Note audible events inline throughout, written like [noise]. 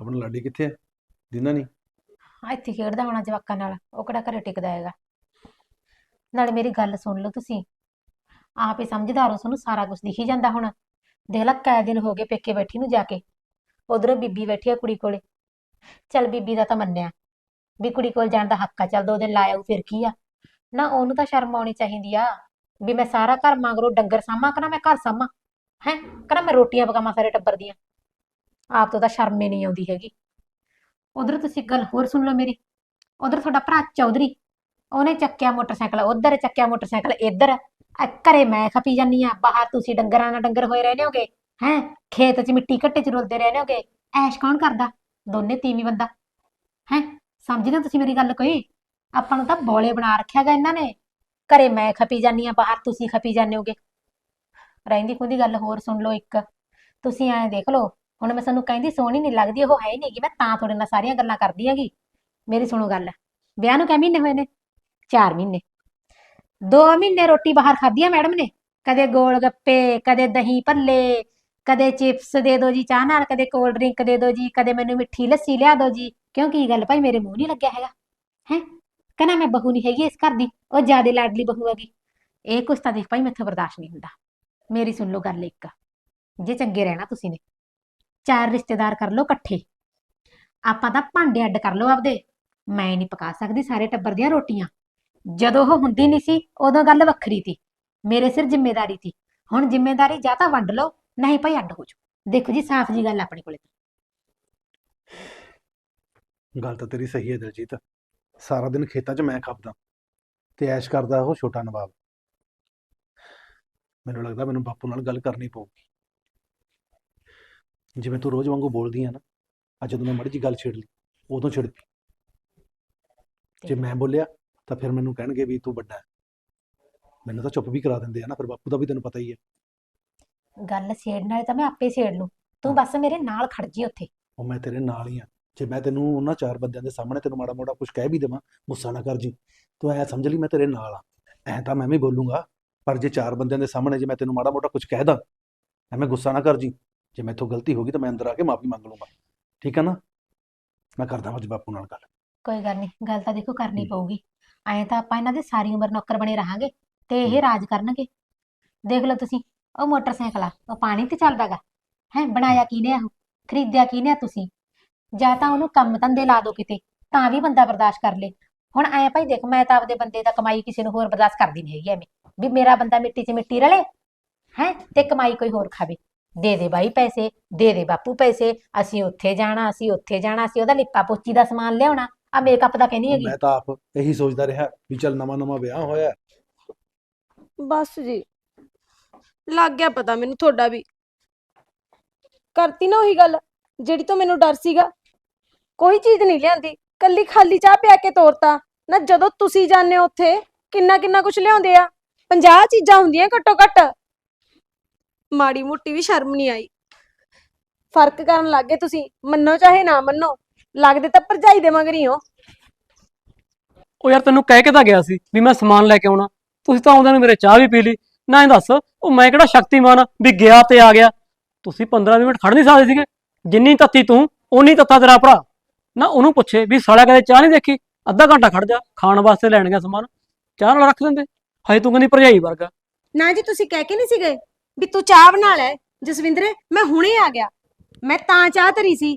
ਆਪਣਾ ਲਾਡੀ ਕਿੱਥੇ ਹੈ ਦਿੰਦਾ ਨਹੀਂ ਆ ਇੱਥੇ ਖੇਡਦਾ ਹੋਣਾ ਜਵਾਕਾਂ ਨਾਲ, ਉਹ ਕਿਹੜਾ ਘਰੇ ਟਿਕਦਾ ਹੈਗਾ। ਨਾਲੇ ਮੇਰੀ ਗੱਲ ਸੁਣ ਲਓ ਤੁਸੀਂ। ਆਪ ਹੀ ਸਮਝਦਾਰ ਹੋ, ਤੁਹਾਨੂੰ ਸਾਰਾ ਕੁਝ ਦਿਖੀ ਜਾਂਦਾ ਹੁਣ। ਦੇਖ ਲੈ ਕੈ ਦਿਨ ਹੋ ਗਏ ਪੇਕੇ ਬੈਠੀ ਨੂੰ ਜਾ ਕੇ। ਉਧਰੋਂ ਬੀਬੀ ਬੈਠੀ ਆ ਕੁੜੀ ਕੋਲੇ। ਚੱਲ ਬੀਬੀ ਦਾ ਤਾਂ ਮੰਨਿਆ। ਵੀ ਕੁੜੀ ਕੋਲ ਜਾਣ ਦਾ ਹੱਕ ਆ, ਚੱਲ ਦੋ ਦਿਨ ਲਾਇਆ ਫਿਰ ਕੀ ਆ? ਨਾ ਉਹਨੂੰ ਤਾਂ ਸ਼ਰਮ ਆਉਣੀ ਚਾਹੀਦੀ ਆ। ਵੀ ਮੈਂ ਸਾਰਾ ਘਰ ਮਗਰੋਂ ਡੰਗਰ ਸਾਂਭਾਂ ਕਰਾਂ ਮੈਂ ਘਰ ਸਾਂਭਾਂ? ਹੈ? ਕਰਾਂ ਮੈਂ ਰੋਟੀਆਂ ਪਕਾਵਾਂ ਸਾਰੇ ਟੱਬਰ ਦੀਆਂ। ਆਪ ਤੋਂ ਤਾਂ ਸ਼ਰਮ ਹੀ ਨਹੀਂ ਆਉਂਦੀ ਹੈਗੀ। ਉਧਰ ਤੁਸੀਂ ਗੱਲ ਹੋਰ ਸੁਣ ਲਓ ਮੇਰੀ। ਉਧਰ ਤੁਹਾਡਾ ਭਰਾ ਚੌਧਰੀ, ਉਹਨੇ ਚੱਕਿਆ ਮੋਟਰਸਾਈਕਲ, ਉਧਰ ਚੱਕਿਆ ਮੋਟਰਸਾਈਕਲ, ਇੱਧਰ। ਆ ਘਰੇ ਮੈਂ ਖਪੀ ਜਾਨੀ ਆ, ਬਾਹਰ ਤੁਸੀਂ ਡੰਗਰਾਂ ਨਾਲ ਡੰਗਰ ਹੋਏ ਰਹਿੰਦੇ ਹੋਗੇ, ਹੈ? ਖੇਤ 'ਚ ਮਿੱਟੀ ਘੱਟੇ 'ਚ ਰੁਲਦੇ ਰਹਿੰਦੇ ਹੋਗੇ, ਐਸ਼ ਕੌਣ ਕਰਦਾ? ਦੋਨੇ ਤੀਵੀਂ ਬੰਦਾ। ਹੈ? ਸਮਝਦੇ ਹੋ ਤੁਸੀਂ ਮੇਰੀ ਗੱਲ ਕੋਈ? ਆਪਾਂ ਨੂੰ ਤਾਂ ਬੋਲੇ ਬਣਾ ਰੱਖਿਆਗਾ ਇਹਨਾਂ ਨੇ। ਘਰੇ ਮੈਂ ਖਪੀ ਜਾਨੀ ਆ, ਬਾਹਰ ਤੁਸੀਂ ਖਪੀ ਜਾਂਦੇ ਹੋਗੇ। ਰਹਿੰਦੀ ਖੁੰਦੀ ਗੱਲ ਹੋਰ ਸੁਣ ਲਓ ਇੱਕ। ਤੁਸੀਂ ਐਂ ਦੇਖ ਲਓ ਹੁਣ ਮੈਂ ਸਾਨੂੰ ਕਹਿੰਦੀ ਸੋਹਣੀ ਨਹੀਂ ਲੱਗਦੀ, ਉਹ ਹੈ ਹੀ ਨਹੀਂਗੀ ਮੈਂ ਤਾਂ ਤੁਹਾਡੇ ਨਾਲ ਸਾਰੀਆਂ ਗੱਲਾਂ ਕਰਦੀ ਹੈਗੀ। ਮੇਰੀ ਸੁਣੋ ਗੱਲ, ਵਿਆਹ ਨੂੰ ਕਿੰਨੇ ਮਹੀਨੇ ਹੋਏ ਨੇ? 4 ਮਹੀਨੇ। 2 ਮਹੀਨੇ ਰੋਟੀ ਬਾਹਰ ਖਾਧੀ ਆ ਮੈਡਮ ਨੇ? ਕਦੇ ਗੋਲ ਗੱਪੇ, ਕਦੇ ਦਹੀਂ ਭੱਲੇ, ਕਦੇ ਚਿਪਸ ਦੇ ਦਿਓ ਜੀ, ਚਾਹ ਨਾਲ, ਕਦੇ ਕੋਲਡ ਡਰਿੰਕ ਦੇ ਦਿਓ ਜੀ, ਕਦੇ ਮੈਨੂੰ ਮਿੱਠੀ ਲੱਸੀ ਲਿਆ ਦਿਓ ਜੀ। ਕਿਉਂ ਕੀ ਗੱਲ ਭਾਈ, ਮੇਰੇ ਮੂੰਹ ਨਹੀਂ ਲੱਗਿਆ ਹੈਗਾ? ਹੈ? ਕਹਿੰਦਾ ਮੈਂ ਬਹੂ ਨਹੀਂ ਹੈਗੀ ਇਸ ਘਰ ਦੀ, ਉਹ ਜਿਆਦੇ ਲਾਡਲੀ ਬਹੂ ਹੈਗੀ। ਇਹ ਕੁਛ ਤਾਂ ਦੇਖ ਭਾਈ, ਮੈਥੋਂ ਬਰਦਾਸ਼ਤ ਨਹੀਂ ਹੁੰਦਾ। ਮੇਰੀ ਸੁਣ ਲਓ ਗੱਲ ਇੱਕ, ਜੇ ਚੰਗੇ ਰਹਿਣਾ ਤੁਸੀਂ ਨੇ ਚਾਰ ਰਿਸ਼ਤੇਦਾਰ ਕਰ ਲਓ ਇਕੱਠੇ। ਆਪਾਂ ਤਾਂ ਭਾਂਡੇ ਅੱਡ ਕਰ ਲਓ ਆਪਦੇ। ਮੈਂ ਨਹੀਂ ਪਕਾ ਸਕਦੀ ਸਾਰੇ ਟੱਬਰ ਦੀਆਂ ਰੋਟੀਆਂ। ਜਦੋਂ ਉਹ ਹੁੰਦੀ ਨਹੀਂ ਸੀ, ਉਦੋਂ ਗੱਲ ਵੱਖਰੀ ਸੀ। ਮੇਰੇ ਸਿਰ ਜ਼ਿੰਮੇਵਾਰੀ ਸੀ। ਹੁਣ ਜ਼ਿੰਮੇਵਾਰੀ ਜਾਂ ਤਾਂ ਵੰਡ ਲਓ, ਨਹੀਂ ਭਾਈ ਅੱਡ ਹੋ ਜਾਓ। ਦੇਖੋ ਜੀ, ਸਾਫ਼ ਜੀ ਗੱਲ ਆਪਣੇ ਕੋਲੇ ਗੱਲ ਤਾਂ ਤੇਰੀ ਸਹੀ ਹੈ ਦਿਲਜੀਤ। ਸਾਰਾ ਦਿਨ ਖੇਤਾਂ 'ਚ ਮੈਂ ਖਪਦਾ। ਤੇ ਐਸ਼ ਕਰਦਾ ਉਹ ਛੋਟਾ ਨਵਾਬ। ਮੈਨੂੰ ਲੱਗਦਾ ਮੈਨੂੰ ਬਾਪੂ ਨਾਲ ਗੱਲ ਕਰਨੀ ਪਊਗੀ। ਜਿਵੇਂ ਤੂੰ ਰੋਜ਼ ਵਾਂਗੂ ਬੋਲਦੀ ਆ ਨਾ ਅੱਜ ਜਦੋਂ ਮੈਂ ਮੜੀ ਜੀ ਗੱਲ ਛੇੜ ਲਈ ਉਦੋਂ ਛਿੜ ਪਈ ਜੇ ਮੈਂ ਬੋਲਿਆ ਤਾਂ ਫਿਰ ਮੈਨੂੰ ਕਹਿਣਗੇ ਵੀ ਤੂੰ ਵੱਡਾ ਹੈ। ਮੈਨੂੰ ਤਾਂ ਚੁੱਪ ਵੀ ਕਰਾ ਦਿੰਦੇ ਆ ਨਾ ਫਿਰ ਬਾਪੂ ਦਾ ਵੀ ਤੈਨੂੰ ਪਤਾ ਹੀ ਹੈ ਗੱਲ ਛੇੜਨ ਵਾਲੇ ਤਾਂ ਮੈਂ ਆਪੇ ਛੇੜ ਲੂੰ। ਤੂੰ ਬਸ ਮੇਰੇ ਨਾਲ ਖੜ ਜੀ ਉੱਥੇ। ਉਹ ਮੈਂ ਤੇਰੇ ਨਾਲ ਹੀ ਆ। ਜੇ ਮੈਂ ਤੈਨੂੰ ਉਹਨਾਂ ਚਾਰ ਬੰਦਿਆਂ ਦੇ ਸਾਹਮਣੇ ਤੈਨੂੰ ਮਾੜਾ ਮੋੜਾ ਕੁਝ ਕਹਿ ਵੀ ਦੇਵਾਂ ਗੁੱਸਾ ਨਾ ਕਰ ਜੀ ਤੂੰ ਐ ਸਮਝ ਲਈ ਮੈਂ ਤੇਰੇ ਨਾਲ ਆ। ਐ ਤਾਂ ਮੈਂ ਵੀ ਬੋਲੂੰਗਾ ਪਰ ਜੇ ਚਾਰ ਬੰਦਿਆਂ ਦੇ ਸਾਹਮਣੇ ਜੇ ਮੈਂ ਤੈਨੂੰ ਮਾੜਾ ਮੋਟਾ ਕੁਝ ਕਹਿ ਦਾਂ ਐਵੇਂ ਗੁੱਸਾ ਨਾ ਕਰ ਜੀ ਜੇ ਮੈਥੋਂ ਗਲਤੀ ਹੋ ਗਈ ਤਾਂ ਮੈਂ ਅੰਦਰ ਆ ਕੇ ਮਾਫੀ ਮੰਗ ਲੂੰਗਾ ਠੀਕ ਹੈ ਨਾ? ਮੈਂ ਕਰਦਾ ਅੱਜ ਬਾਪੂ ਨਾਲ ਗੱਲ। ਕੋਈ ਗੱਲ ਨਹੀਂ ਗੱਲ ਤਾਂ ਦੇਖੋ ਕਰਨੀ। ਪਊਗੀ। ਐਂ ਤਾਂ ਆਪਾਂ ਇਹਨਾਂ ਦੇ ਸਾਰੀ ਉਮਰ ਨੌਕਰ ਬਣੇ ਰਹਾਂਗੇ ਤੇ ਇਹ ਰਾਜ ਕਰਨਗੇ। ਦੇਖ ਲਓ ਤੁਸੀਂ ਉਹ ਮੋਟਰਸਾਈਕਲ ਆ ਉਹ ਪਾਣੀ ਤੇ ਚੱਲਦਾਗਾ। ਹੈ ਬਣਾਇਆ ਕਿਹਨੇ ਆ ਉਹ? ਖਰੀਦਿਆ ਕਿਹਨੇ ਆ ਤੁਸੀਂ? ਜਾਂ ਤਾਂ ਉਹਨੂੰ ਕੰਮ ਧੰਦੇ ਲਾ ਦਿਓ ਕਿਤੇ ਤਾਂ ਵੀ ਬੰਦਾ ਬਰਦਾਸ਼ਤ ਕਰ ਲੇ। ਹੁਣ ਐ ਭਾਈ ਦੇਖ ਮੈਂ ਤਾਂ ਆਪਦੇ ਬੰਦੇ ਦਾ ਕਮਾਈ ਕਿਸੇ ਨੂੰ ਹੋਰ ਬਰਦਾਸ਼ਤ ਕਰਦੀ ਨਹੀਂ ਹੈਗੀ ਐਵੇਂ। ਵੀ ਮੇਰਾ ਬੰਦਾ ਮਿੱਟੀ 'ਚ ਮਿੱਟੀ ਰਲੇ ਹੈ ਤੇ ਕਮਾਈ ਕੋਈ ਹੋਰ ਖਾਵੇ। ਦੇ ਦੇ ਬਾਈ ਪੈਸੇ ਦੇ ਦੇ ਬਾਪੂ ਪੈਸੇ ਅਸੀਂ ਉੱਥੇ ਜਾਣਾ ਅਸੀਂ ਉੱਥੇ ਜਾਣਾ ਅਸੀਂ ਉਹਦਾ ਲਿੱਪਾ ਪੋਚੀ ਦਾ ਸਮਾਨ ਲਿਆਉਣਾ। ਆ ਮੇਕਅਪ ਦਾ ਕਹਿੰਦੀ ਹੈਗੀ। ਮੈਂ ਤਾਂ ਆਪ ਇਹੀ ਸੋਚਦਾ ਰਿਹਾ ਵੀ ਚੱਲ ਨਵਾਂ ਨਵਾਂ ਵਿਆਹ ਹੋਇਆ। ਬਸ ਜੀ। ਲੱਗ ਗਿਆ ਪਤਾ ਮੈਨੂੰ ਤੁਹਾਡਾ ਵੀ। ਕਰਤੀ ਨਾ ਉਹੀ ਗੱਲ ਜਿਹੜੀ ਤੋਂ ਮੈਨੂੰ ਡਰ ਸੀਗਾ। ਕੋਈ ਚੀਜ਼ ਨਹੀਂ ਲਿਆਂਦੀ। ਕੱਲੀ ਖਾਲੀ ਚਾਹ ਪਿਆ ਕੇ ਤੋਰਤਾ। ਨਾ ਜਦੋਂ ਤੁਸੀਂ ਜਾਂਦੇ ਹੋ ਉੱਥੇ ਕਿੰਨਾ ਕਿੰਨਾ ਕੁਝ ਲਿਆਉਂਦੇ ਆ। 50 ਚੀਜ਼ਾਂ ਹੁੰਦੀਆਂ ਘੱਟੋ ਘੱਟ ਮਾੜੀ ਮੋਟੀ ਵੀ ਸ਼ਰਮ ਨਹੀਂ ਆਈ। ਫ਼ਰਕ ਕਰਨ ਲੱਗੇ ਤੁਸੀਂ ਮੰਨੋ ਚਾਹੇ ਨਾ ਮੰਨੋ ਲੱਗਦੇ ਤਾਂ ਭਰਜਾਈ ਦੇ ਮਗਰ ਹੀ ਹੋ। ਉਹ ਯਾਰ ਤੈਨੂੰ ਕਹਿ ਕੇ ਤਾਂ ਗਿਆ ਸੀ ਵੀ ਮੈਂ ਸਮਾਨ ਲੈ ਕੇ ਆਉਣਾ। ਤੁਸੀਂ ਤਾਂ ਆਉਂਦੇ ਨੂੰ ਮੇਰੇ ਚਾਹ ਵੀ ਪੀ ਲਈ। ਨਾ ਇਹ ਦੱਸ ਉਹ ਮੈਂ ਕਿਹੜਾ ਸ਼ਕਤੀਮਾਨ ਆ ਵੀ ਗਿਆ ਤੇ ਆ ਗਿਆ। ਤੁਸੀਂ 15 ਮਿੰਟ ਖੜ ਨਹੀਂ ਸਕਦੇ ਸੀਗੇ। ਜਿੰਨੀ ਤੱਤੀ ਤੂੰ ਓਨੀ ਤੱਤਾ ਤੇਰਾ ਭਰਾ। ਨਾ ਉਹਨੂੰ ਪੁੱਛੇ ਵੀ ਸਾਲਾ ਕਦੇ ਚਾਹ ਨਹੀਂ ਦੇਖੀ? ਅੱਧਾ ਘੰਟਾ ਖੜ ਜਾ ਖਾਣ ਵਾਸਤੇ ਲੈਣ ਗਿਆ ਸਮਾਨ। ਚਾਹ ਨਾਲ ਰੱਖ ਦਿੰਦੇ। ਹਜੇ ਤੂੰ ਕਹਿੰਦੀ ਭਰਜਾਈ ਵਰਗਾ। ਨਾ ਜੀ ਤੁਸੀਂ ਕਹਿ ਕੇ ਨਹੀਂ ਸੀਗੇ? ਵੀ ਤੂੰ ਚਾਹ ਬਣਾ ਲੈ। ਜਸਵਿੰਦਰੇ ਮੈਂ ਹੁਣੇ ਆ ਗਿਆ। ਮੈਂ ਤਾਂ ਚਾਹ ਧਰੀ ਸੀ।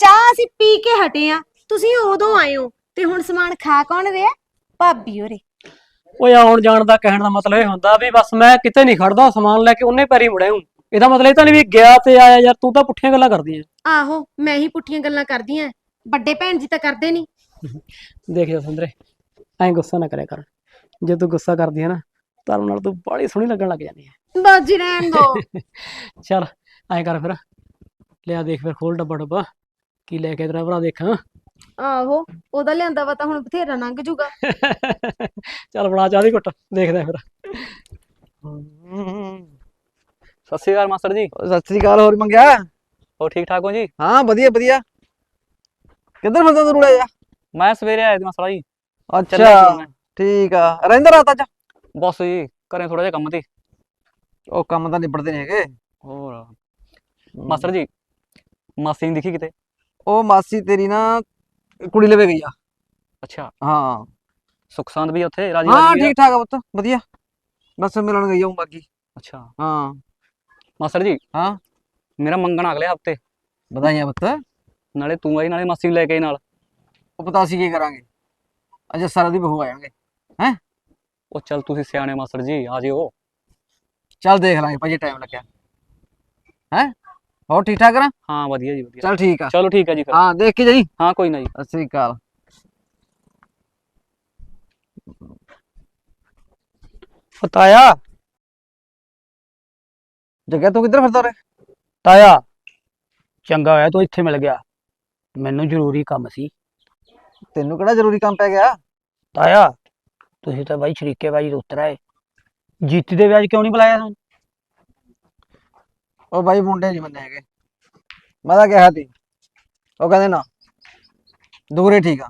ਚਾਹ ਅਸੀਂ ਪੀ ਕੇ ਹਟੇ ਆ। ਤੁਸੀਂ ਉਦੋਂ ਆਏ ਹੋ ਤੇ ਹੁਣ ਸਮਾਨ ਖਾ ਕੌਣ ਰਿਹਾ? ਭਾਬੀ ਹੋਰੇ। ਓਏ ਆਉਣ ਜਾਣ ਦਾ ਕਹਿਣ ਦਾ ਮਤਲਬ ਇਹ ਹੁੰਦਾ ਵੀ ਬਸ ਮੈਂ ਕਿਤੇ ਨਹੀਂ ਖੜਦਾ ਸਮਾਨ ਲੈ ਕੇ ਉਹਨੇ ਪੈਰੀ ਮੁੜਿਆ ਹੂੰ। ਇਹਦਾ ਮਤਲਬ ਇਹ ਤਾਂ ਨਹੀਂ ਵੀ ਗਿਆ ਤੇ ਆਇਆ ਯਾਰ ਤੂੰ ਤਾਂ ਪੁੱਠੀਆਂ ਗੱਲਾਂ ਕਰਦੀ ਐ ਆਹੋ ਮੈਂ ਹੀ ਪੁੱਠੀਆਂ ਗੱਲਾਂ ਕਰਦੀ ਆ। ਵੱਡੇ ਭੈਣ ਜੀ ਤਾਂ ਕਰਦੇ ਨਹੀਂ ਦੇਖ ਜਾ ਸੁੰਦਰੇ ਐਂ ਗੁੱਸਾ ਨਾ ਕਰਿਆ ਕਰ। ਜੇ ਤੂੰ ਗੁੱਸਾ ਕਰਦੀ ਹੈ ਨਾ ਧਰਮ ਨਾਲ ਤੂੰ ਬੜੀ ਸੋਹਣੀ ਲੱਗਣ ਲੱਗ ਜਾਂਦੀ ਹੈ। ਬਾਜੀ ਰਹਿਣ ਦੋ। [laughs] ਚੱਲ ਐਂ ਕਰ ਫਿਰ। ਲਿਆ ਦੇਖ ਫਿਰ ਖੋਲ ਡੱਬਾ ਡੱਬਾ। ਕੀ ਲੈ ਕੇ ਤੇਰਾ ਭਰਾ ਦੇਖਾਂ। ਆਹੋ ਉਹਦਾ ਲਿਆਂਦਾ ਵਾ ਤਾਂ ਹੁਣ ਬਥੇਰਾ ਲੰਘ ਜੂਗਾ। [laughs] ਚੱਲ ਬਣਾ ਚਾਹ ਦੀ ਘੁੱਟ ਦੇਖਦੇ ਆ ਫਿਰ। ਸਤਿ ਸ਼੍ਰੀ ਅਕਾਲ ਮਾਸਟਰ ਜੀ। ਸਤਿ ਸ੍ਰੀ ਅਕਾਲ ਹੋਰ ਮੰਗਿਆ? ਹੋ ਠੀਕ ਠਾਕ ਹੋ ਜੀ? ਹਾਂ ਵਧੀਆ ਵਧੀਆ। ਕਿੱਧਰ ਫਿਰਦਾ ਤੂੰ ਰੁੜਿਆ ਜਾ ਮੈਂ ਸਵੇਰੇ ਆਇਆ ਸੀ ਮਾਸਟਰ ਜੀ। ਅੱਛਾ ਠੀਕ ਆ। ਰਹਿੰਦਾ ਰਾਤ ਅੱਜ? ਬਸ ਜੀ ਘਰੇ ਥੋੜਾ ਜਿਹਾ ਕੰਮ ਤੇ ਉਹ ਕੰਮ ਤਾਂ ਨਿਬੜਦੇ ਨਹੀਂ ਹੈਗੇ। ਹੋਰ। ਮਾਸਟਰ ਜੀ ਮਾਸੀ ਨਹੀਂ ਦਿਖੀ ਕਿਤੇ? ਉਹ ਮਾਸੀ ਤੇਰੀ ਨਾ ਕੁੜੀ ਲਵੇ ਗਈ ਆ। ਅੱਛਾ। ਹਾਂ। ਸੁਖਸਾਂਦ ਵੀ ਉੱਥੇ ਰਾਜੀ ਹਾਂ? ਠੀਕ ਠਾਕ ਆ? ਪੁੱਤ ਵਧੀਆ। ਬਸ ਮਿਲਣ ਗਈ ਆ ਬਾਕੀ। ਅੱਛਾ। ਹਾਂ। ਮਾਸਟਰ ਜੀ। ਹਾਂ। ਮੇਰਾ ਮੰਗਣ ਅਗਲੇ ਹਫ਼ਤੇ। ਵਧਾਈਆਂ ਪੁੱਤ। ਨਾਲੇ ਤੂੰ ਆਈ ਨਾਲੇ ਮਾਸੀ ਨੂੰ ਲੈ ਕੇ ਆਈ ਨਾਲ। ਉਹ ਪਤਾ ਅਸੀਂ ਕੀ ਕਰਾਂਗੇ? ਅਜੇ ਸਾਰਾ ਦੀ ਬਹੂ ਆ ਜਾਣਗੇ ਉਹ ਚੱਲ ਤੁਸੀਂ ਸਿਆਣੇ ਮਾਸਟਰ ਜੀ ਆ ਜਿਓ। ਚੱਲ ਦੇਖ ਲਾਂਗੇ ਭਾਜੀ ਟਾਈਮ ਲੱਗਿਆ। ਹੈ? ਹੋਰ ਠੀਕ ਠਾਕ ਕਰਾਂ ਹਾਂ ਵਧੀਆ ਜੀ ਵਧੀਆ। ਚੱਲ ਠੀਕ ਆ। ਚਲੋ ਠੀਕ ਹੈ ਜੀ ਫਿਰ। ਹਾਂ ਦੇਖ ਕੇ ਜਾਈ। ਹਾਂ ਕੋਈ ਨਾ ਜੀ। ਸਤਿ ਸ੍ਰੀ ਅਕਾਲ। ਤਾਇਆ। ਜੱਗਿਆ ਤੂੰ ਕਿੱਧਰ ਫਿਰਦਾ ਰੇ ਤਾਇਆ ਚੰਗਾ ਹੋਇਆ ਤੂੰ ਇੱਥੇ ਮਿਲ ਗਿਆ। ਮੈਨੂੰ ਜ਼ਰੂਰੀ ਕੰਮ ਸੀ। ਤੈਨੂੰ ਕਿਹੜਾ ਜ਼ਰੂਰੀ ਕੰਮ ਪੈ ਗਿਆ? ਤਾਇਆ ਤੁਸੀਂ ਤਾਂ ਬਾਈ ਸ਼ਰੀਕੇ ਬਾਈ ਦੇ ਉੱਤਰ ਆਏ ਜੀਤੀ ਦੇ ਵਿਆਜ ਕਿਉਂ ਨਹੀਂ ਬੁਲਾਇਆ ਤੁਹਾਨੂੰ ਉਹ ਬਾਈ ਮੁੰਡੇ ਨਹੀਂ ਮੰਨੇ ਹੈਗੇ। ਮੈਂ ਤਾਂ ਕਿਹਾ ਤੀ ਉਹ ਕਹਿੰਦੇ ਨਾ ਦੂਰੇ ਠੀਕ ਆ।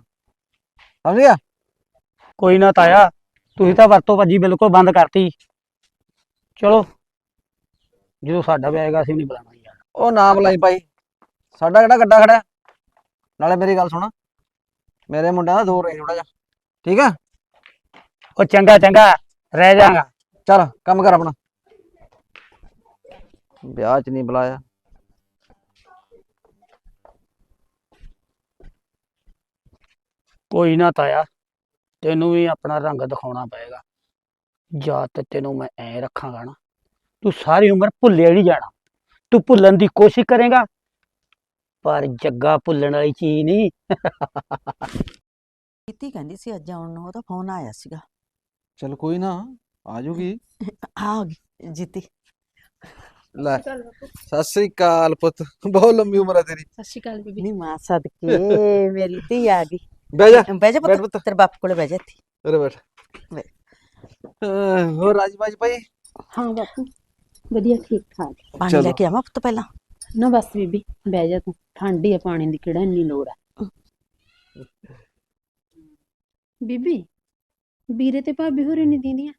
ਸਮਝ ਗਿਆ? ਕੋਈ ਨਾ ਤਾਇਆ ਤੁਸੀਂ ਤਾਂ ਵਰਤੋਂ ਭੱਜੀ ਬਿਲਕੁਲ ਬੰਦ ਕਰਤੀ। ਚਲੋ ਜਦੋਂ ਸਾਡਾ ਵਿਆਹ ਹੈਗਾ ਅਸੀਂ ਨਹੀਂ ਬੁਲਾਣਾ ਯਾਰ। ਉਹ ਨਾ ਬੁਲਾਈ ਭਾਈ। ਸਾਡਾ ਕਿਹੜਾ ਗੱਡਾ ਖੜਾ ਨਾਲੇ ਮੇਰੀ ਗੱਲ ਸੁਣ। ਮੇਰੇ ਮੁੰਡਿਆਂ ਦਾ ਦੂਰ ਰਹੀ ਥੋੜਾ ਜਿਹਾ। ਠੀਕ ਆ? ਉਹ ਚੰਗਾ ਚੰਗਾ। ਰਹਿ ਜਾਗਾ। ਚੱਲ ਕੰਮ ਕਰ ਆਪਣਾ। ਵਿਆਹ 'ਚ ਨਹੀਂ ਬੁਲਾਇਆ। ਕੋਈ ਨਾ ਤਾਇਆ ਤੈਨੂੰ ਵੀ ਆਪਣਾ ਰੰਗ ਦਿਖਾਉਣਾ ਪਏਗਾ। ਜਾਂ ਤੇ ਤੈਨੂੰ ਮੈਂ ਐ ਰੱਖਾਂਗਾ ਨਾ ਤੂੰ ਸਾਰੀ ਉਮਰ ਭੁੱਲਿਆ ਨਹੀਂ ਜਾਣਾ। ਤੂੰ ਭੁੱਲਣ ਦੀ ਕੋਸ਼ਿਸ਼ ਕਰੇਗਾ ਪਰ ਜੱਗਾ ਭੁੱਲਣ ਵਾਲੀ ਚੀਜ਼ ਨਹੀਂ। ਕੀਤੀ ਕਹਿੰਦੀ ਸੀ ਅੱਜ ਆਉਣ ਨੂੰ ਉਹਦਾ ਫੋਨ ਆਇਆ ਸੀਗਾ। ਚਲ ਕੋਈ ਨਾ ਆ ਜੂਗੀ ਆ ਗਈ ਜੀਤੀ। ਲੈ ਸਤਿ ਸ੍ਰੀ ਅਕਾਲ ਪੁੱਤ। ਬਹੁਤ ਲੰਮੀ ਉਮਰ ਹੈ ਤੇਰੀ। ਸਤਿ ਸ਼੍ਰੀ ਅਕਾਲ ਬੀਬੀ। ਨੀ ਮਾਂ ਸਦਕੇ ਮੇਰੀ ਧੀ ਆ ਗਈ। ਬਹਿ ਜਾ ਬਹਿ ਜਾ ਪੁੱਤ ਤੇਰੇ ਬਾਪ ਕੋਲੇ ਬਹਿ ਜਾ ਇੱਥੇ। ਉਰੇ ਬੈਠ। ਹੋਰ ਰਾਜਬਾਜ ਭਾਈ? ਹਾਂ ਬਾਪੂ ਵਧੀਆ ਠੀਕ ਠਾਕ। ਪਾਣੀ ਲੈ। ਕੇ ਆਵਾਂ ਪੁੱਤ ਪਹਿਲਾਂ? ਨਾ ਬਸ ਬੀਬੀ ਬਹਿ ਜਾ ਤੂੰ। ਠੰਡੀ ਆ ਪਾਣੀ ਦੀ ਕਿਹੜਾ ਇੰਨੀ ਲੋੜ ਆ। ਬੀਬੀ ਵੀਰੇ ਤੇ ਭਾਬੀ ਹੋਰੇ ਨਹੀਂ ਦੀਦੀਆਂ।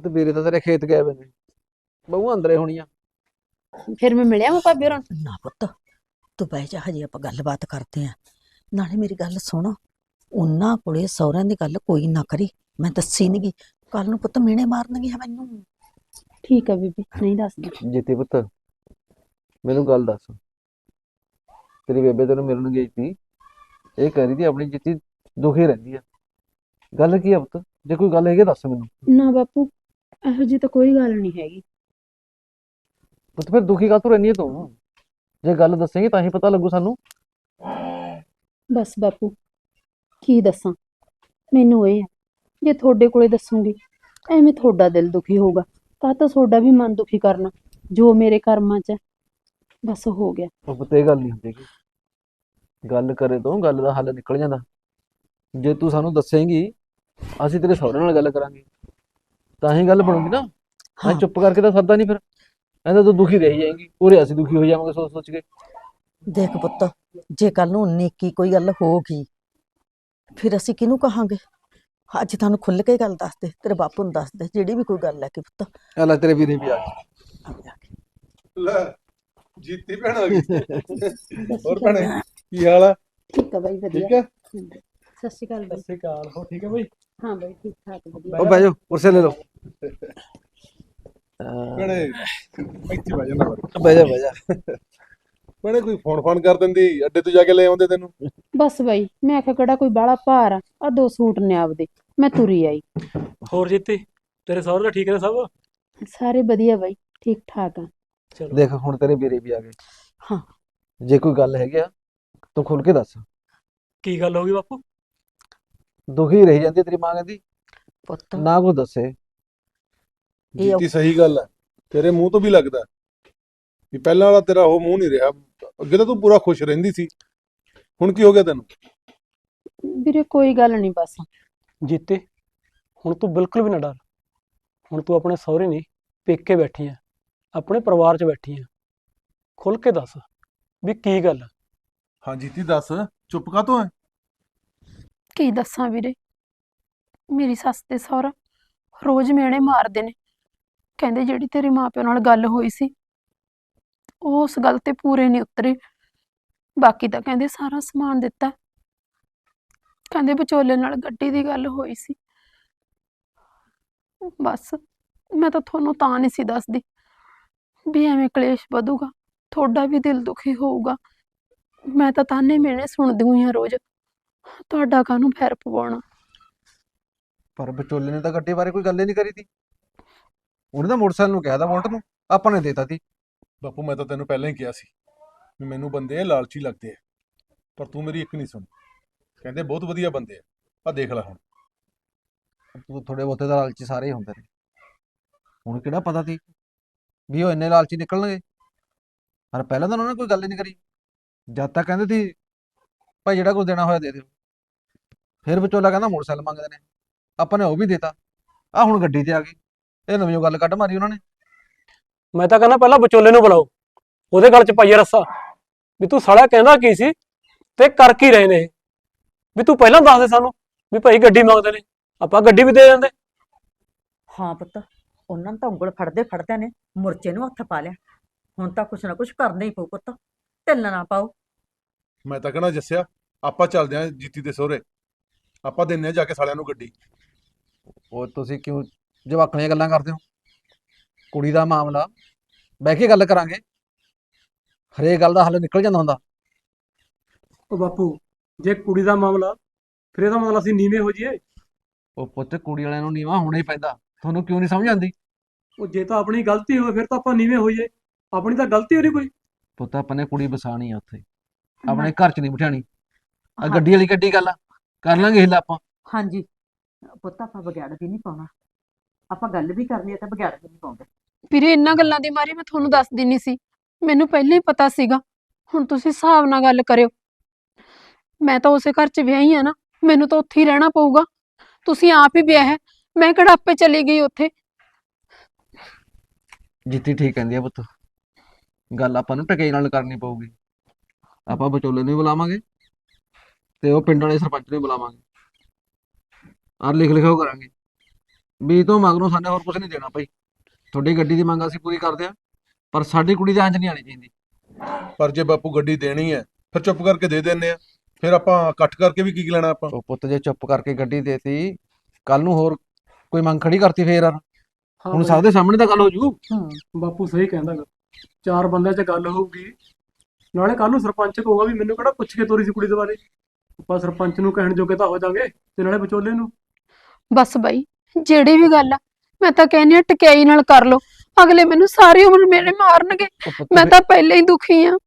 ਪੁੱਤ ਵੀਰੇ ਤਾਂ ਤੇਰੇ ਖੇਤ ਗਏ ਹੋਏ ਨੇ। ਬਹੂ ਅੰਦਰੇ ਹੋਣੀ ਆ ਫਿਰ ਮੈਂ ਮਿਲਿਆ ਮੈਂ ਭਾਬੀ ਹੋਰਾਂ ਨੂੰ। ਪੁੱਤ ਤੂੰ ਬਹਿ ਜਾ ਹਜੇ ਆਪਾਂ ਗੱਲਬਾਤ ਕਰਦੇ ਆਂ। ਨਾਲੇ ਮੇਰੀ ਗੱਲ ਸੁਣ ਉਹਨਾਂ ਕੋਲੇ ਸਹੁਰਿਆਂ ਦੀ ਗੱਲ ਕੋਈ ਨਾ ਕਰੀ ਮੈਂ ਦੱਸੀ ਨੀਗੀ ਕੱਲ ਨੂੰ ਪੁੱਤ ਮੀਣੇ ਮਾਰਨਗੇ ਮੈਨੂੰ। ਠੀਕ ਆ ਬੀਬੀ ਨਹੀਂ ਦੱਸਦੀ ਜੀਤੀ ਪੁੱਤ ਮੈਨੂੰ ਗੱਲ ਦੱਸ। ਤੇਰੀ ਬੇਬੇ ਤੈਨੂੰ ਮਿਲਣ ਗਈ ਸੀ। ਇਹ ਕਹਿ ਰਹੀ ਸੀ ਆਪਣੀ ਜੀਤੀ ਦੁਖੀ ਰਹਿੰਦੀ ਆ। ਗੱਲ ਕੀ ਆ ਪੁੱਤ? ਜੇ ਕੋਈ ਗੱਲ ਹੈਗੀ ਦੱਸ ਮੈਨੂੰ। ਨਾ ਬਾਪੂ ਇਹੋ ਜੀ ਤਾਂ ਕੋਈ ਗੱਲ ਨਹੀਂ ਹੈਗੀ। ਪੁੱਤ ਫਿਰ ਦੁਖੀ ਕਾਹਤੋਂ ਰਹਿੰਦੀ ਆ ਤੂੰ? ਜੇ ਗੱਲ ਦੱਸੇਂਗੀ ਤਾਂ ਹੀ ਪਤਾ ਲੱਗੂ ਸਾਨੂੰ। ਬਸ ਬਾਪੂ ਕੀ ਦੱਸਾਂ? ਮੈਨੂੰ ਇਹ ਆ ਜੇ ਤੁਹਾਡੇ ਕੋਲੇ ਦੱਸੂਗੀ ਐਵੇਂ ਤੁਹਾਡਾ ਦਿਲ ਦੁਖੀ ਹੋਊਗਾ। ਤਾਂ ਤਾਂ ਤੁਹਾਡਾ ਵੀ ਮਨ ਦੁਖੀ ਕਰਨਾ ਜੋ ਮੇਰੇ ਕਰਮਾਂ 'ਚ ਹੈ। ਬਸ ਹੋ ਗਿਆ। ਉਹ ਪੁੱਤ ਇਹ ਗੱਲ ਨਹੀਂ ਹੁੰਦੀ ਗੀ। ਗੱਲ ਕਰੇ ਤੋਂ ਗੱਲ ਦਾ ਹੱਲ ਨਿਕਲ ਜਾਂਦਾ। ਜੇ ਤੂੰ ਸਾਨੂੰ ਦੱਸੇਂਗੀ ਅਸੀਂ ਤੇਰੇ ਸਹੁਰੇ ਨਾਲ ਗੱਲ ਕਰਾਂਗੇ। ਤਾਂ ਹੀ ਗੱਲ ਬਣੂਗੀ ਨਾ। ਮੈਂ। ਚੁੱਪ ਕਰਕੇ ਤਾਂ ਸਰਦਾ ਨਹੀਂ ਫਿਰ। ਐਂਦਾ ਤੂੰ ਦੁਖੀ ਰਹੀ ਜਾਏਂਗੀ। ਉਰੇ ਅਸੀਂ ਦੁਖੀ ਹੋ ਜਾਵਾਂਗੇ ਸੋਚ ਸੋਚ ਕੇ। ਦੇਖ ਪੁੱਤ ਜੇ ਕੱਲ ਨੂੰ ਨੇਕੀ ਕੋਈ ਗੱਲ ਹੋ ਗਈ ਫਿਰ ਅਸੀਂ ਕਿਹਨੂੰ ਕਹਾਂਗੇ? ਅੱਜ ਤੁਹਾਨੂੰ ਖੁੱਲ ਕੇ ਗੱਲ ਦੱਸ ਦੇ ਤੇਰੇ ਬਾਪੂ ਨੂੰ ਦੱਸ ਦੇ ਜਿਹੜੀ ਵੀ ਕੋਈ ਗੱਲ ਹੈ ਕਿ ਪੁੱਤ। ਆ ਲੈ ਤੇਰੇ ਵੀਰੇ ਵੀ ਆ ਗਏ। ਲੈ ਜੀਤੀ ਭੈਣ ਆ ਗਈ। ਹੋਰ ਭੈਣੇ ਕੀ ਹਾਲ ਆ? ਠੀਕ ਆ ਬਾਈ ਵਧੀਆ। ਠੀਕ ਆ ਸਤਿ ਸ਼੍ਰੀ ਅਕਾਲ ਬਾਈ। ਸ੍ਰੀ ਅਕਾਲ। ਹੋ ਠੀਕ ਆ ਬਈ? ਹਾਂ ਬਾਈ ਠੀਕ ਠਾਕ ਵਧੀਆ। ਉਹ ਬਹਿ ਜਾਓ ਕੁਰਸੀ ਲੈ ਲਓ। ਭੈਣੇ ਇੱਥੇ ਬਹਿ ਜਾਂਦਾ ਬਹਿ ਜਾ ਬਹਿ ਜਾ। ਭੈਣੇ ਕੋਈ ਫੋਨ ਫਾਨ ਕਰ ਦਿੰਦੀ ਅੱਡੇ ਤੋਂ ਜਾ ਕੇ ਲੈ ਆਉਂਦੇ ਤੈਨੂੰ? ਬਸ ਬਾਈ ਮੈਂ ਆਖਿਆ ਕਿਹੜਾ ਕੋਈ ਬਾਹਲਾ ਭਾਰ ਆ ਆ ਦੋ ਸੂਟ ਨੇ ਆਪਦੇ ਮੈਂ ਤੁਰੀ ਆਈ। ਹੋਰ ਜੀਤੀ ਤੇਰੇ ਸਹੁਰੇ ਤਾਂ ਠੀਕ ਨੇ ਸਭ? ਸਾਰੇ ਵਧੀਆ ਬਾਈ ਠੀਕ ਠਾਕ ਆ। ਚਲੋ। ਦੇਖ ਹੁਣ ਤੇਰੇ ਵੀਰੇ ਵੀ ਆ ਗਏ। ਹਾਂ। ਜੇ ਕੋਈ ਗੱਲ ਹੈਗੀ ਆ ਤੂੰ ਖੁੱਲ ਕੇ ਦੱਸ। ਕੀ ਗੱਲ ਹੋ ਗਈ ਬਾਪੂ? ਦੁਖੀ ਰਹੀ ਜਾਂਦੀ ਤੇਰੀ ਮਾਂ ਕਹਿੰਦੀ ਪੁੱਤ। ਨਾ ਕੋਈ ਦੱਸੇ। ਇਹ ਜੀਤੀ ਸਹੀ ਗੱਲ ਹੈ। ਤੇਰੇ ਮੂੰਹ ਤੋਂ ਵੀ ਲੱਗਦਾ ਵੀ ਪਹਿਲਾਂ ਵਾਲਾ ਤੇਰਾ ਉਹ ਮੂੰਹ ਨਹੀਂ ਰਿਹਾ। ਅੱਗੇ ਤਾਂ ਤੂੰ ਪੂਰਾ ਖੁਸ਼ ਰਹਿੰਦੀ ਸੀ। ਹੁਣ ਕੀ ਹੋ ਗਿਆ ਤੈਨੂੰ? ਵੀਰੇ ਕੋਈ ਗੱਲ ਨਹੀਂ ਬਸ। ਜੀਤੇ ਹੁਣ ਤੂੰ ਬਿਲਕੁਲ ਵੀ ਨਾ ਡਰ। ਹੁਣ ਤੂੰ ਆਪਣੇ ਸਹੁਰੇ ਨਹੀਂ ਪੇਕੇ ਬੈਠੀ ਆ ਆਪਣੇ ਪਰਿਵਾਰ 'ਚ ਬੈਠੀ ਆ ਖੁੱਲ ਕੇ ਦੱਸ ਵੀ ਕੀ ਗੱਲ ਆ? ਹਾਂ ਜੀਤੀ ਦੱਸ। ਚੁੱਪ ਕਾਤੋਂ ਹੈ? ਕੀ ਦੱਸਾਂ ਵੀਰੇ? ਮੇਰੀ ਸੱਸ ਤੇ ਸਹੁਰਾ ਰੋਜ਼ ਮੇਣੇ ਮਾਰਦੇ ਨੇ। ਕਹਿੰਦੇ ਜਿਹੜੀ ਤੇਰੇ ਮਾਪਿਆਂ ਨਾਲ ਗੱਲ ਹੋਈ ਸੀ, ਉਹ ਉਸ ਗੱਲ ਤੇ ਪੂਰੇ ਨਹੀਂ ਉਤਰੇ। ਬਾਕੀ ਤਾਂ ਕਹਿੰਦੇ ਸਾਰਾ ਸਮਾਨ ਦਿੱਤਾ। ਕਹਿੰਦੇ ਵਿਚੋਲੇ ਨਾਲ ਗੱਡੀ ਦੀ ਗੱਲ ਹੋਈ ਸੀ। ਬਸ, ਮੈਂ ਤਾਂ ਤੁਹਾਨੂੰ ਤਾਂ ਨਹੀਂ ਸੀ ਦੱਸਦੀ ਵੀ ਐਵੇਂ ਕਲੇਸ਼ ਵਧੂਗਾ, ਤੁਹਾਡਾ ਵੀ ਦਿਲ ਦੁਖੀ ਹੋਊਗਾ। ਮੈਂ ਤਾਂ ਤਾਨੇ ਮੇਣੇ ਸੁਣਦੀ ਹੋਈ ਹਾਂ ਰੋਜ਼। ਤੁਹਾਡਾ ਕਾਹਨੂੰ ਫੈਰ ਪਵਾਉਣਾ? ਪਰ ਵਿਚੋਲੇ ਨੇ ਤਾਂ ਗੱਡੀ ਬਾਰੇ ਕੋਈ ਗੱਲ ਹੀ ਨਹੀਂ ਕਰੀ ਤੀ। ਉਹਨੇ ਤਾਂ ਮੋਟਰਸਾਈਕਲ ਨੂੰ ਕਿਹਾ ਤਾ ਵੋਲਟ ਨੂੰ ਆਪਾਂ ਨੇ ਦੇਤਾ ਤੀ ਬਾਪੂ ਮੈਂ ਤਾਂ ਤੈਨੂੰ ਪਹਿਲਾਂ ਹੀ ਕਿਹਾ ਸੀ ਵੀ ਮੈਨੂੰ ਬੰਦੇ ਲਾਲਚੀ ਲੱਗਦੇ ਆ ਪਰ ਤੂੰ ਮੇਰੀ ਇੱਕ ਨਹੀਂ ਸੁਣੀ। ਕਹਿੰਦੇ ਬਹੁਤ ਵਧੀਆ ਬੰਦੇ ਆ ਆ ਦੇਖ ਲੈ ਹੁਣ। ਤੂੰ ਥੋੜੇ ਬਹੁਤੇ ਤਾਂ ਲਾਲਚੀ ਸਾਰੇ ਹੀ ਹੁੰਦੇ ਨੇ। ਹੁਣ ਕਿਹੜਾ ਪਤਾ ਤੀ ਵੀ ਉਹ ਇੰਨੇ ਲਾਲਚੀ ਨਿਕਲਣਗੇ? ਪਰ ਪਹਿਲਾਂ ਤਾਂ ਉਹਨਾਂ ਨੇ ਕੋਈ ਗੱਲ ਹੀ ਨਹੀਂ ਕਰੀ। ਜਦ ਤੱਕ ਕਹਿੰਦੇ ਸੀ ਭਾਈ ਜਿਹੜਾ ਕੁਝ ਦੇਣਾ ਹੋਇਆ ਦੇ ਦਿਓ। ਫਿਰ ਵਿਚੋਲਾ ਕਹਿੰਦਾ ਮੋਟਰਸਾਈਕਲ ਮੰਗਦੇ ਨੇ। ਆਪਾਂ ਨੇ ਉਹ ਵੀ ਦੇਤਾ। ਆ ਹੁਣ ਗੱਡੀ ਤੇ ਆ ਗਈ ਇਹ ਨਵੀਂ ਓ ਗੱਲ ਕੱਢ ਮਾਰੀ ਉਹਨਾਂ ਨੇ। ਮੈਂ ਤਾਂ ਕਹਿੰਦਾ ਪਹਿਲਾਂ ਵਿਚੋਲੇ ਨੂੰ ਬੁਲਾਓ। ਉਹਦੇ ਗਲ 'ਚ ਪਾਈਏ ਰੱਸਾ। ਵੀ ਤੂੰ ਸਾਲਾ ਕਹਿੰਦਾ ਕੀ ਸੀ? ਤੇ ਕਰ ਕੀ ਰਹੇ ਨੇ ਇਹ? ਵੀ ਤੂੰ ਪਹਿਲਾਂ ਦੱਸ ਦੇ ਸਾਨੂੰ ਵੀ ਭਾਈ ਗੱਡੀ ਮੰਗਦੇ ਨੇ। ਆਪਾਂ ਗੱਡੀ ਵੀ ਦੇ ਦਿੰਦੇ। ਹਾਂ ਪੁੱਤ ਉਹਨਾਂ ਨੇ ਤਾਂ ਉਂਗਲ ਫੜਦੇ ਫੜਦੇ ਨੇ ਮੁਰਚੇ ਨੂੰ ਹੱਥ ਪਾ ਲਿਆ। ਹੁਣ ਤਾਂ ਕੁਛ ਨਾ ਕੁਛ ਕਰਨਾ ਹੀ ਪਊ ਪੁੱਤ। ਢਿੱਲ ਨਾ ਪਾਓ। ਮੈਂ ਤਾਂ ਕਹਿਣਾ ਜੱਸਿਆ ਆਪਾਂ ਚੱਲਦੇ ਆਂ ਜੀਤੀ ਦੇ ਸਹੁਰੇ। ਆਪਾਂ ਦਿੰਨੇ ਆ ਜਾ ਕੇ ਸਾਲਿਆਂ ਨੂੰ ਗੱਡੀ। ਉਹ ਤੁਸੀਂ ਕਿਉਂ ਜਵਾਕਣੀਆਂ ਗੱਲਾਂ ਕਰਦੇ ਹੋ? ਕੁੜੀ ਦਾ ਮਾਮਲਾ ਬਹਿ ਕੇ ਗੱਲ ਕਰਾਂਗੇ। ਹਰੇਕ ਗੱਲ ਦਾ ਹੱਲ ਨਿਕਲ ਜਾਂਦਾ ਹੁੰਦਾ। ਉਹ ਬਾਪੂ ਜੇ ਕੁੜੀ ਦਾ ਮਾਮਲਾ ਫਿਰ ਇਹਦਾ ਮਤਲਬ ਅਸੀਂ ਨੀਵੇਂ ਹੋ ਜਾਈਏ। ਉਹ ਪੁੱਤ ਕੁੜੀ ਵਾਲਿਆਂ ਨੂੰ ਨੀਵਾਂ ਹੋਣਾ ਹੀ ਪੈਂਦਾ। ਤੁਹਾਨੂੰ ਕਿਉਂ ਨਹੀਂ ਸਮਝ ਆਉਂਦੀ? ਉਹ ਜੇ ਤਾਂ ਆਪਣੀ ਗਲਤੀ ਹੋਵੇ ਫਿਰ ਤਾਂ ਆਪਾਂ ਨੀਵੇਂ ਹੋਈਏ ਆਪਣੀ ਤਾਂ ਗਲਤੀ ਹੋ ਰਹੀ ਕੋਈ? ਪੁੱਤ ਆਪਾਂ ਨੇ ਕੁੜੀ ਬਸਾਣੀ ਆ ਉੱਥੇ। ਆਪਣੇ ਘਰ 'ਚ ਨਹੀਂ ਬਿਠਾਣੀ ਆ ਗੱਡੀ ਵਾਲੀ ਗੱਡੀ ਗੱਲ ਆ। ਕਰ ਲਾਂਗੇ ਹਿੱਲਾ ਆਪਾਂ। ਹਾਂਜੀ। ਪੁੱਤ ਆਪਾਂ ਬਗਿਆੜ ਵੀ ਨਹੀਂ ਪਾਉਣਾ। ਆਪਾਂ ਗੱਲ ਵੀ ਕਰਨੀ ਹੈ ਤਾਂ ਬਗਿਆੜ ਵੀ ਨਹੀਂ ਪਾਉਂਦੇ। ਵੀਰੇ ਇਹਨਾਂ ਗੱਲਾਂ ਦੀ ਮਾਰੀ ਮੈਂ ਤੁਹਾਨੂੰ ਦੱਸਦੀ ਨਹੀਂ ਸੀ। ਮੈਨੂੰ ਪਹਿਲਾਂ ਹੀ ਪਤਾ ਸੀਗਾ। ਹੁਣ ਤੁਸੀਂ ਹਿਸਾਬ ਨਾਲ ਗੱਲ ਕਰਿਓ। ਮੈਂ ਤਾਂ ਉਸੇ ਘਰ 'ਚ ਵਿਆਹੀ ਆ ਨਾ। ਮੈਨੂੰ ਤਾਂ ਉੱਥੇ ਹੀ ਰਹਿਣਾ ਪਊਗਾ। ਤੁਸੀਂ ਆਪ ਹੀ ਵਿਆਹ ਹੈ ਮੈਂ ਕਿਹੜਾ ਆਪੇ ਚਲੀ ਗਈ ਉੱਥੇ। ਜਿੱਤੀ ਠੀਕ ਕਹਿੰਦੀ ਆ ਪੁੱਤ। ਗੱਲ ਆਪਾਂ ਨੂੰ ਟਕੇ ਨਾਲ ਕਰਨੀ ਪਊਗੀ। ਆਪਾਂ ਵਿਚੋਲੇ ਨੂੰ ਬੁਲਾਵਾਂਗੇ। ਤੇ ਉਹ ਪਿੰਡ ਵਾਲੇ ਸਰਪੰਚ ਨੂੰ ਬੁਲਾਵਾਂਗੇ। ਆਰ ਲਿਖ ਲਿਖਾਓ ਕਰਾਂਗੇ। ਵੀ ਤੋਂ ਮਗਰੋਂ ਸਾਡੇ ਹੋਰ ਕੁਝ ਨਹੀਂ ਦੇਣਾ ਭਾਈ। ਤੁਹਾਡੀ ਗੱਡੀ ਦੀ ਮੰਗ ਅਸੀਂ ਪੂਰੀ ਕਰਦੇ ਆ ਪਰ ਸਾਡੀ ਕੁੜੀ ਦੇ ਅੰਜ ਨਹੀਂ ਆਣੀ ਚਾਹੀਦੀ। ਪਰ ਜੇ ਬਾਪੂ ਗੱਡੀ ਦੇਣੀ ਹੈ ਫਿਰ ਚੁੱਪ ਕਰਕੇ ਦੇ ਦਿੰਨੇ ਆ ਫਿਰ ਆਪਾਂ ਇਕੱਠ ਕਰਕੇ ਵੀ ਕੀ ਲੈਣਾ ਆਪਾਂ? ਉਹ ਪੁੱਤ ਜੇ ਚੁੱਪ ਕਰਕੇ ਗੱਡੀ ਦੇਤੀ ਕੱਲ ਨੂੰ ਹੋਰ ਕੋਈ ਮੰਗ ਖੜੀ ਕਰਤੀ ਫੇਰ ਯਾਰ। ਹੁਣ ਸਭ ਦੇ ਸਾਹਮਣੇ ਤਾਂ ਗੱਲ ਹੋ ਜੂ। ਬਾਪੂ ਸਹੀ ਕਹਿੰਦਾ ਗਾ। ਚਾਰ ਬੰਦਿਆਂ 'ਚ ਗੱਲ ਹੋਊਗੀ। ਨਾਲੇ ਕੱਲ ਨੂੰ ਸਰਪੰਚ ਕਹੂਗਾ ਵੀ ਮੈਨੂੰ ਕਿਹੜਾ ਪੁੱਛ ਕੇ ਤੋਰੀ ਸੀ ਕੁੜੀ ਦੇ ਬਾਰੇ। ਆਪਾਂ ਸਰਪੰਚ ਨੂੰ ਕਹਿਣ ਜੋਗੇ ਤਾਂ ਹੋ ਜਾਾਂਗੇ ਤੇ ਨਾਲੇ ਵਿਚੋਲੇ ਨੂੰ। ਬਸ ਬਾਈ ਜਿਹੜੀ ਵੀ ਗੱਲ ਆ ਮੈਂ ਤਾਂ ਕਹਿੰਦੀ ਆ ਟਕਿਆਈ ਨਾਲ ਕਰ ਲਓ। ਅਗਲੇ ਮੈਨੂੰ ਸਾਰੀ ਉਮਰ ਮੇਰੇ ਮਾਰਨਗੇ। ਉਹ ਪੁੱਤ ਮੈਂ ਫਿਰ- ਤਾਂ ਪਹਿਲਾਂ ਹੀ ਦੁਖੀ ਆ